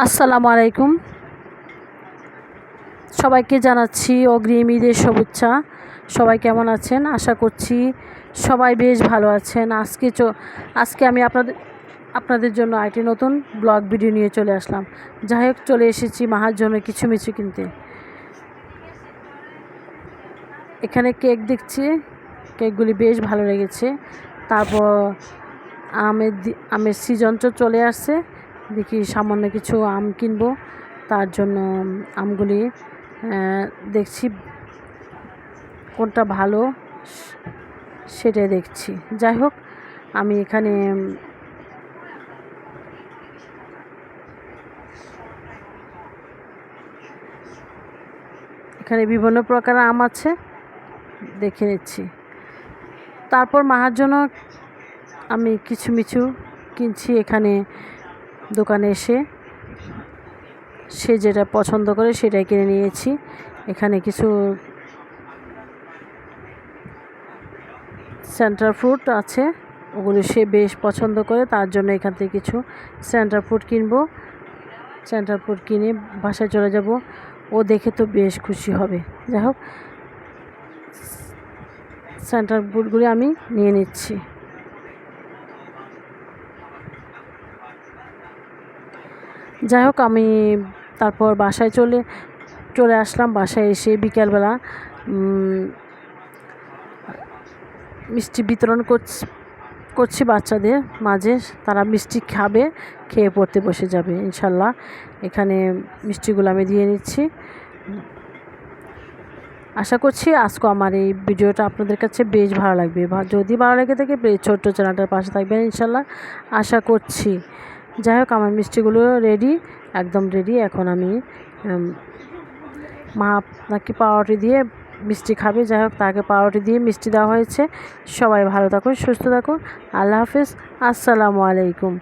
আসসালামু আলাইকুম। সবাইকে জানাচ্ছি অগ্রিম ঈদের শুভেচ্ছা। সবাই কেমন আছেন? আশা করছি সবাই বেশ ভালো আছেন। আজকে আজকে আমি আপনাদের আপনাদের জন্য একটি নতুন ব্লগ ভিডিও নিয়ে চলে আসলাম। যাই হোক, চলে এসেছি মাহার জন্য কিছু মিছু কিনতে। এখানে কেক দেখছি। কেকগুলি বেশ ভালো লেগেছে। তারপর আমের আমের সিজন তো চলে আসছে। দেখি সামান্য কিছু আম কিনবো, তার জন্য আমগুলি দেখছি কোনটা ভালো সেটাই দেখছি। যাই হোক, আমি এখানে এখানে বিভিন্ন প্রকার আম আছে, দেখে নিচ্ছি। তারপর মাহার জন্য আমি কিছু মিছু কিনছি এখানে দোকানে এসে সে যেটা পছন্দ করে সেটাই কিনে নিয়েছি। এখানে কিছু সেন্টার ফ্রুট আছে, ওগুলো সে বেশ পছন্দ করে, তার জন্য এখান থেকে কিছু সেন্টার ফ্রুট কিনবো। সেন্টার ফ্রুট কিনে বাসায় চলে যাব, ও দেখে তো বেশ খুশি হবে। যাই হোক সেন্টার ফ্রুটগুলি আমি নিয়ে নিচ্ছি। যাই হোক, আমি তারপর বাসায় চলে চলে আসলাম। বাসায় এসে বিকেলবেলা মিষ্টি বিতরণ করছি করছি বাচ্চাদের মাঝে। তারা মিষ্টি খাবে, খেয়ে পড়তে বসে যাবে, ইনশাল্লাহ। এখানে মিষ্টিগুলো আমি দিয়ে নিচ্ছি। আশা করছি আজকে আমার এই ভিডিওটা আপনাদের কাছে বেশ ভালো লাগবে। যদি ভালো লেগে থাকে ছোট্ট চ্যানেলটার পাশে থাকবেন, ইনশাল্লাহ। আশা করছি। যাই হোক, আমার মিষ্টিগুলো রেডি একদম রেডি এখন আমি মা নাকি পাউরুটি দিয়ে মিষ্টি খাবে। যাই হোক, তাকে পাউরুটি দিয়ে মিষ্টি দেওয়া হয়েছে। সবাই ভালো থাকুন, সুস্থ থাকুন। আল্লাহ হাফিজ। আসসালামু আলাইকুম।